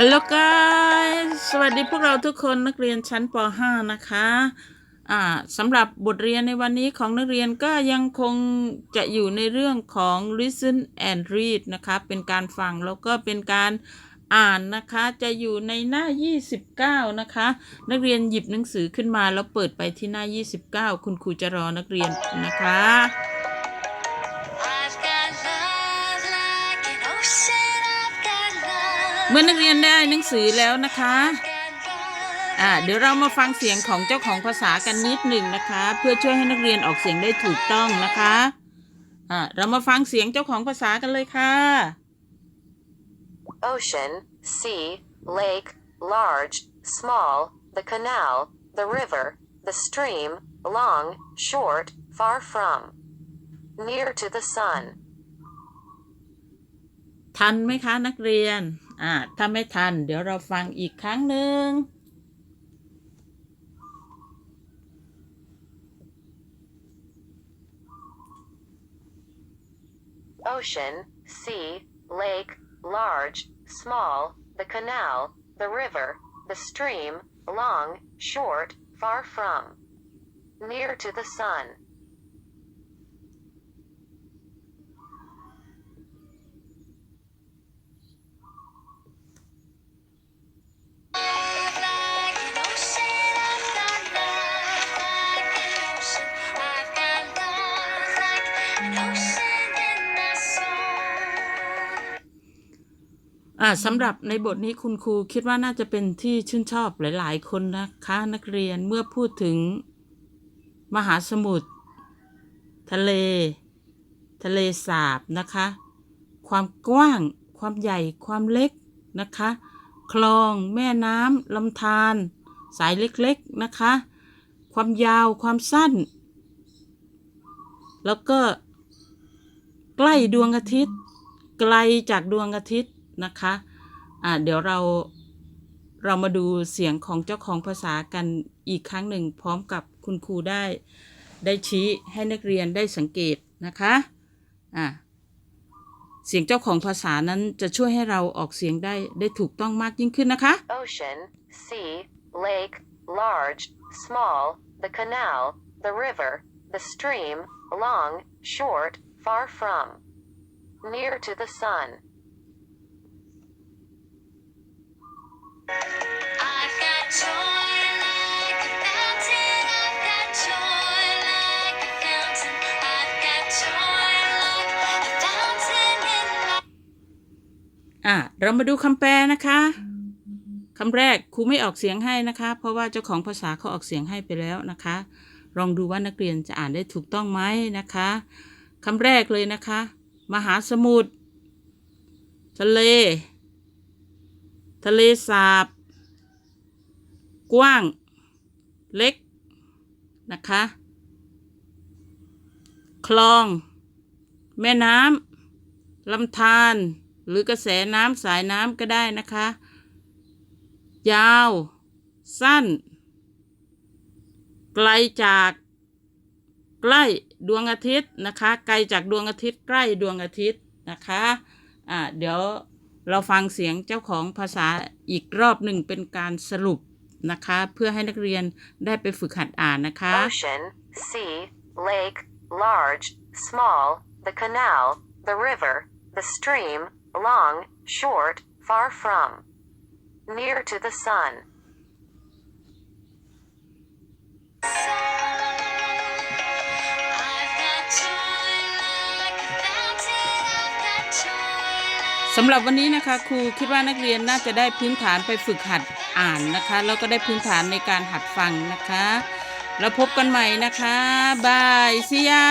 ฮัลโหล guys สวัสดีพวกเราทุกคนนักเรียนชั้นป .5 นะคะอ่าสำหรับบทเรียนในวันนี้ของนักเรียนก็ยังคงจะอยู่ในเรื่องของ listen and read นะคะ เป็นการฟังแล้วก็เป็นการอ่านนะคะ จะอยู่ในหน้า 29 นะคะ นักเรียนหยิบหนังสือขึ้นมาแล้วเปิดไปที่หน้า 29 คุณครูจะรอนักเรียนนะคะ เมื่อนักเรียนได้หนังสือแล้วนะคะ Got love. อ่าเดี๋ยวเรามาฟังเสียงของเจ้าของภาษากันนิดหนึ่งนะคะ เพื่อช่วยให้นักเรียนออกเสียงได้ถูกต้องนะคะอ่าเรามาฟังเสียงเจ้าของภาษากันเลยค่ะ ocean, sea, lake, large, small, the canal, the river, the stream, long, short, far from, near to the sun, ทันไหมคะนักเรียน อ่าถ้าไม่ทัน เดี๋ยวเราฟังอีกครั้งหนึ่ง ocean, sea, lake, large, small, the canal, the river, the stream, long, short, far from, near to the sun, สำหรับในบทนี้คุณครูคิดว่าน่าจะเป็นที่ชื่นชอบหลาย ๆ คนนะคะ นักเรียนเมื่อพูดถึงมหาสมุทรทะเล ทะเลสาบนะคะ ความกว้าง ความใหญ่ ความเล็กนะคะ คลอง แม่น้ำลำธารสายเล็ก ๆ นะคะ ความยาวความสั้น แล้วก็ ใกล้ดวงอาทิตย์ ไกลจากดวงอาทิตย์นะคะอ่าเดี๋ยวเราเรามาดูเสียงของเจ้าของภาษากันอีกครั้งหนึ่ง พร้อมกับคุณครูได้ ได้ชี้ให้นักเรียนได้สังเกตนะคะอ่าเสียงเจ้าของภาษานั้นจะช่วยให้เราออกเสียงได้ได้ถูกต้องมากยิ่งขึ้นนะคะ ocean, sea, lake, large, small, the canal, the river, the stream, long, short, far from, near to the sun, I've got joy like a fountain. I've got joy like a fountain. I've got joy like a fountain in my อ่าเรามาดูคำแปลนะคะคำแรกครูไม่ออกเสียงให้นะคะ เพราะว่าเจ้าของภาษาเขาออกเสียงให้ไปแล้วนะคะ ลองดูว่านักเรียนจะอ่านได้ถูกต้องไหมนะคะ คำแรกเลยนะคะ มหาสมุทรทะเล ทะเลสาบ กว้าง เล็ก นะคะ คลอง แม่น้ำลำธารหรือกระแสน้ำสายน้ำก็ได้นะคะ ยาว สั้น ไกลจาก ใกล้ดวงอาทิตย์นะคะ ไกลจากดวงอาทิตย์ใกล้ดวงอาทิตย์นะคะอ่าเดี๋ยวเราฟังเสียงเจ้าของภาษาอีกรอบหนึ่งเป็นการสรุปนะคะ เพื่อให้นักเรียนได้ไปฝึกหัดอ่านนะคะ ocean, sea, lake, large, small, the canal, the river, the stream, long, short, far from, near to the sun, สำหรับวันนี้นะคะครูคิดว่านักเรียนน่าจะได้พื้นฐานไปฝึกหัดอ่านนะคะ แล้วก็ได้พื้นฐานในการหัดฟังนะคะ แล้วพบกันใหม่นะคะบายซียา